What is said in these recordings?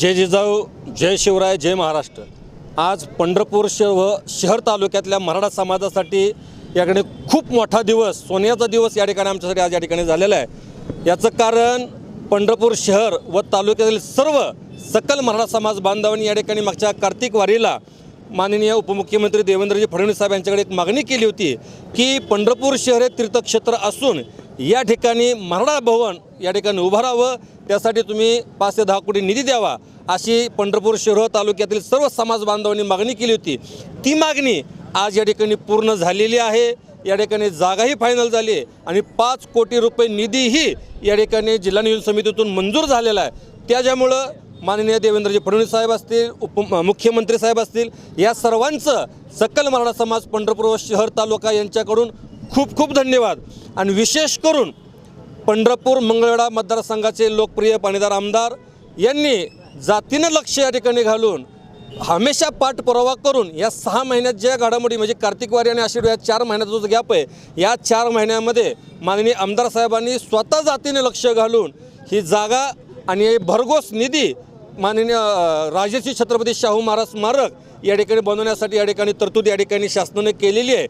जय जिजाऊ जय शिवराय जय महाराष्ट्र. आज पंढरपूर श व शहर तालुक्यातल्या मराठा समाजासाठी याकडे खूप मोठा दिवस सोन्याचा दिवस या ठिकाणी आमच्यासाठी आज या ठिकाणी झालेला आहे. याचं कारण पंढरपूर शहर व तालुक्यातील सर्व सकल मराठा समाज बांधवांनी या ठिकाणी मागच्या कार्तिक वारीला माननीय उपमुख्यमंत्री देवेंद्रजी फडणवीस साहेब यांच्याकडे एक मागणी केली होती की पंढरपूर शहर हे तीर्थक्षेत्र असून या ठिकाणी मराठा भवन या ठिकाणी उभं राहावं त्यासाठी तुम्ही पाच ते दहा कोटी निधी द्यावा अशी पंढरपूर शहर तालुक्यातील सर्व समाज बांधवांनी मागणी केली होती. ती मागणी आज या ठिकाणी पूर्ण झालेली आहे या ठिकाणी जागाही फायनल झाली आहे आणि पाच कोटी रुपये निधीही या ठिकाणी जिल्हा नियोजन समितीतून मंजूर झालेला आहे. त्याच्यामुळं माननीय देवेंद्रजी फडणवीस साहेब असतील उप मुख्यमंत्री साहेब असतील या सर्वांचं सकल मराठा समाज पंढरपूर व शहर तालुका यांच्याकडून खूप खूप धन्यवाद. आणि विशेष करून पंढरपूर मंगळवेढा मतदारसंघाचे लोकप्रिय पाणीदार आमदार यांनी जातीनं लक्ष या ठिकाणी घालून हमेशा पाठपुरावा करून या सहा महिन्यात ज्या घडामोडी म्हणजे कार्तिकवारी आणि आषाढी या चार महिन्याचा जो गॅप आहे या चार महिन्यामध्ये माननीय आमदार साहेबांनी स्वतः जातीने लक्ष घालून ही जागा आणि भरघोस निधी माननीय अ, राजर्षी छत्रपती शाहू महाराज स्मारक या ठिकाणी बनवण्यासाठी या ठिकाणी तरतूद या ठिकाणी शासनाने केलेली आहे.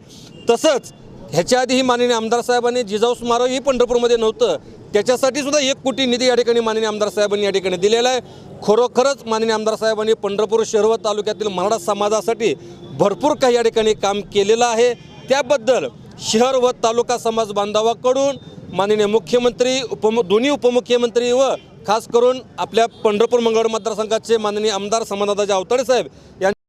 तसंच ह्याच्या आधीही माननीय आमदार साहेबांनी जिजाऊ स्मारक ही पंढरपूरमध्ये नव्हतं. त्याच्यासाठी सुद्धा एक कोटी निधी या ठिकाणी माननीय आमदार साहेबांनी या ठिकाणी दिलेला आहे. खरोखरच माननीय आमदार साहेबांनी पंढरपूर शहर व तालुक्यातील मराठा समाजासाठी भरपूर काही या ठिकाणी काम केलेलं आहे. त्याबद्दल शहर व तालुका समाज बांधवाकडून माननीय मुख्यमंत्री उपमु दोन्ही उपमुख्यमंत्री व खास करून आपल्या पंढरपूर मंगळ मतदारसंघाचे माननीय आमदार समाधानाचे अवताडे साहेब यांच्या